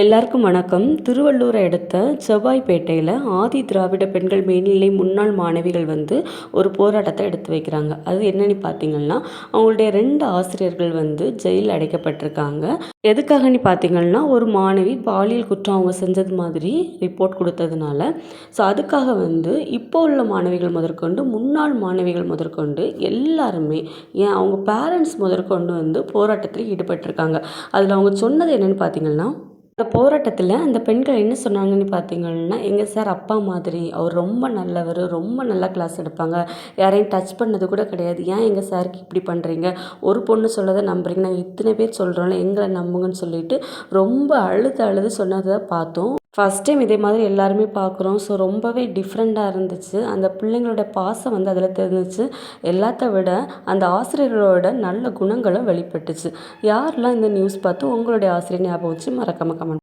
எல்லாருக்கும் வணக்கம். திருவள்ளூரை அடுத்த செவ்வாய்ப்பேட்டையில் ஆதி திராவிட பெண்கள் மேல்நிலை முன்னாள் மாணவிகள் வந்து ஒரு போராட்டத்தை எடுத்து வைக்கிறாங்க. அது என்னன்னு பார்த்தீங்கன்னா அவங்களுடைய ரெண்டு ஆசிரியர்கள் வந்து ஜெயில் அடைக்கப்பட்டிருக்காங்க. எதுக்காகன்னு பார்த்தீங்கன்னா ஒரு மாணவி பாலியல் குற்றம் அவங்க செஞ்சது மாதிரி ரிப்போர்ட் கொடுத்ததுனால. ஸோ அதுக்காக வந்து இப்போ உள்ள மாணவிகள் முதற்கொண்டு முன்னாள் மாணவிகள் முதற்கொண்டு எல்லாருமே ஏன் அவங்க பேரண்ட்ஸ் முதற்கொண்டு வந்து போராட்டத்தில் ஈடுபட்டிருக்காங்க. அதில் அவங்க சொன்னது என்னென்னு பார்த்தீங்கன்னா அந்த போராட்டத்தில் அந்த பெண்கள் என்ன சொன்னாங்கன்னு பார்த்தீங்கன்னா எங்கள் சார் அப்பா மாதிரி அவர் ரொம்ப நல்லவர் ரொம்ப நல்லா கிளாஸ் எடுப்பாங்க. யாரையும் டச் பண்ணது கூட கிடையாது. ஏன் எங்கள் சாருக்கு இப்படி பண்ணுறீங்க ஒரு பொண்ணு சொல்லதை நம்புறீங்க. நாங்கள் இத்தனை பேர் சொல்கிறோம்ல எங்களை நம்புங்கன்னு சொல்லிட்டு ரொம்ப அழுது அழுது சொன்னதை பார்த்தோம். ஃபஸ்ட் டைம் இதே மாதிரி எல்லாருமே பார்க்குறோம். ஸோ ரொம்பவே டிஃப்ரெண்ட்டாக இருந்துச்சு. அந்த பிள்ளைங்களோட பாசம் வந்து அதில் தெரிஞ்சிச்சு. எல்லாத்த விட அந்த ஆசிரியர்களோட நல்ல குணங்களும் வெளிப்பட்டுச்சு. யாரெல்லாம் இந்த நியூஸ் பார்த்து உங்களுடைய ஆசிரியர் ஞாபகம் வச்சு மறக்காமல் கமெண்ட்